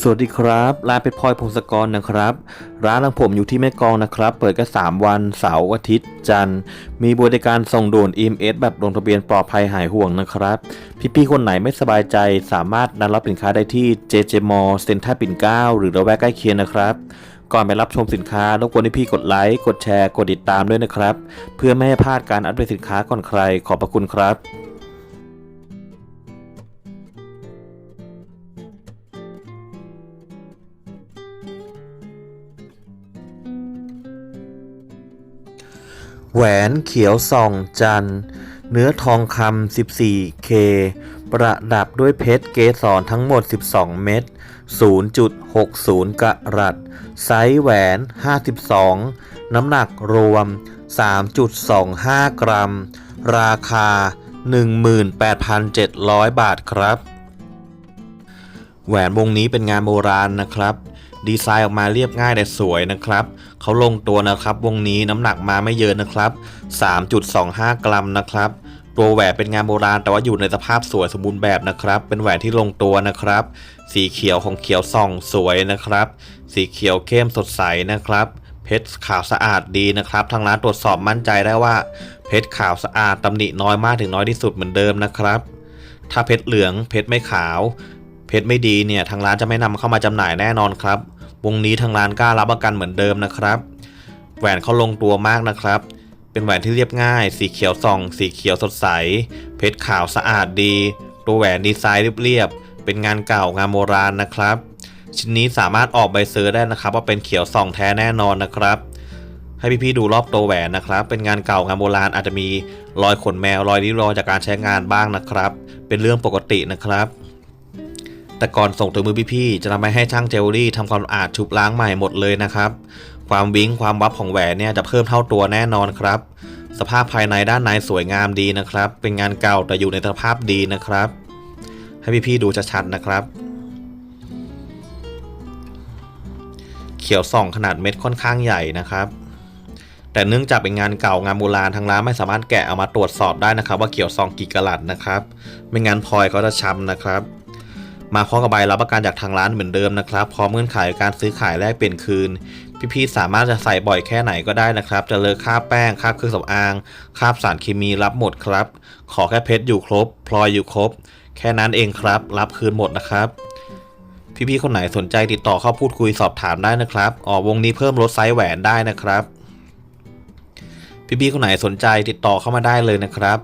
สวัสดีครับ ร้านเพชรพลอยพงศกรนะครับ ร้านของผมอยู่ที่แม่กองนะครับ เปิดกัน3วันเสาร์อาทิตย์ จันทร์ มีบริการส่งด่วน EMS แบบลงทะเบียนปลอดภัยหายห่วงนะครับ พี่ๆคนไหนไม่สบายใจสามารถนัดรับสินค้าได้ที่ JJ m a l l เซ็นทรัลปิ่นเกล้าหรือระแวกใกล้เคียงนะครับก่อนไปรับชมสินค้ารบกวนให้พี่กดไลค์ กดแชร์ กดติดตามด้วยนะครับ เพื่อไม่ให้พลาดการอัปเดตสินค้าก่อนใคร ขอบพระคุณครับ แหวนเขียวส่องจัน เนื้อทองคำ 14K ประดับด้วยเพชรเกสรทั้งหมด 12 เม็ด 0.60 กะรัต ไซส์แหวน 52 น้ำหนักรวม 3.25 กรัม ราคา 18,700 บาทครับ แหวนวงนี้เป็นงานโบราณนะครับ ดีไซน์ออกมาเรียบง่ายแต่สวยนะครับ เขาลงตัวนะครับ วงนี้น้ำหนักมาไม่เยอะนะครับ 3.25 กรัมนะครับตัวแหวนเป็นงานโบราณแต่ว่าอยู่ในสภาพสวยสมบูรณ์แบบนะครับ เป็นแหวนที่ลงตัวนะครับ สีเขียวของเขียวส่องสวยนะครับ สีเขียวเข้มสดใสนะครับ เพชรขาวสะอาดดีนะครับ ทางร้านตรวจสอบมั่นใจได้ว่า เพชรขาวสะอาดตำหนิน้อยมากถึงน้อยที่สุดเหมือนเดิมนะครับ ถ้าเพชรเหลืองเพชรไม่ขาว เพชรไม่ดีเนี่ยทางร้านจะไม่นำเข้ามาจำหน่ายแน่นอนครับ วงนี้ทางร้านกล้ารับประกันเหมือนเดิมนะครับ แหวนเขาลงตัวมากนะครับ เป็นแหวนที่เรียบง่าย สีเขียวส่อง สีเขียวสดใส เพชรขาวสะอาดดี ตัวแหวนดีไซน์เรียบๆเป็นงานเก่างานโบราณนะครับ ชิ้นนี้สามารถออกใบเซอร์ได้นะครับ ว่าเป็นเขียวส่องแท้แน่นอนนะครับให้พี่ๆดูรอบตัวแหวนนะครับ เป็นงานเก่างานโบราณอาจจะมีรอยขนแมวรอยริ้วรอยจากการใช้งานบ้างนะครับ เป็นเรื่องปกตินะครับ แต่ก่อนส่งถึงมือพี่ๆจะทำให้ช่างเจลลี่ทำความสะอาดชุบล้างใหม่หมดเลยนะครับ ความวิ้งความวับของแหวนเนี่ยจะเพิ่มเท่าตัวแน่นอนครับ สภาพภายในด้านในสวยงามดีนะครับ เป็นงานเก่าแต่อยู่ในสภาพดีนะครับ ให้พี่ๆดูชัดๆนะครับ เขียวส่องขนาดเม็ดค่อนข้างใหญ่นะครับแต่เนื่องจากเป็นงานเก่างานโบราณทางร้านไม่สามารถแกะเอามาตรวจสอบได้นะครับ ว่าเขียวซองกี่กะลัดนะครับ ไม่งั้นพลอยเขาจะช้ำนะครับ มาพร้อมกับใบรับประกันจากทางร้านเหมือนเดิมนะครับ พร้อมเงื่อนไขการซื้อขายแลกเปลี่ยนคืน พี่ๆสามารถจะใส่บ่อยแค่ไหนก็ได้นะครับ จะเลอะคราบแป้งคราบเครื่องสำอางคราบสารเคมีรับหมดครับ ขอแค่เพชรอยู่ครบ พลอยอยู่ครบ แค่นั้นเองครับ รับคืนหมดนะครับ พี่ๆคนไหนสนใจติดต่อเข้าพูดคุยสอบถามได้นะครับอ๋อวงนี้เพิ่มลดไซส์แหวนได้นะครับ พี่ๆคนไหนสนใจติดต่อเข้ามาได้เลยนะครับ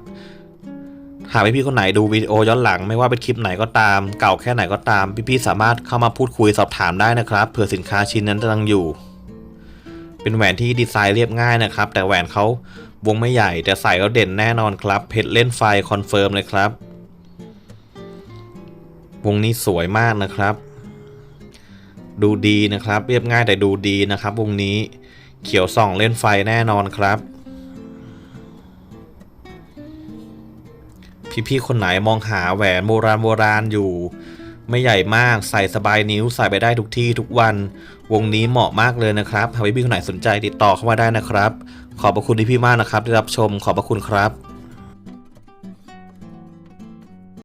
หากพี่ๆคนไหนดูวิดีโอย้อนหลังไม่ว่าเป็นคลิปไหนก็ตาม เก่าแค่ไหนก็ตาม พี่ๆสามารถเข้ามาพูดคุยสอบถามได้นะครับเผื่อสินค้าชิ้นนั้นยังอยู่ เป็นแหวนที่ดีไซน์เรียบง่ายนะครับ แต่แหวนเขาวงไม่ใหญ่แต่ใส่แล้วเด่นแน่นอนครับเพชรเล่นไฟคอนเฟิร์มเลยครับ วงนี้สวยมากนะครับ ดูดีนะครับ เรียบง่ายแต่ดูดีนะครับ วงนี้เขียวส่องเล่นไฟแน่นอนครับ พี่ๆคนไหนมองหาแหวนโบราณโบราณอยู่ ไม่ใหญ่มากใส่สบายนิ้วใส่ไปได้ทุกที่ทุกวัน วงนี้เหมาะมากเลยนะครับหากพี่ๆคนไหนสนใจติดต่อเข้ามาได้นะครับ ขอบพระคุณที่พี่มากนะครับที่รับชมขอบพระคุณครับ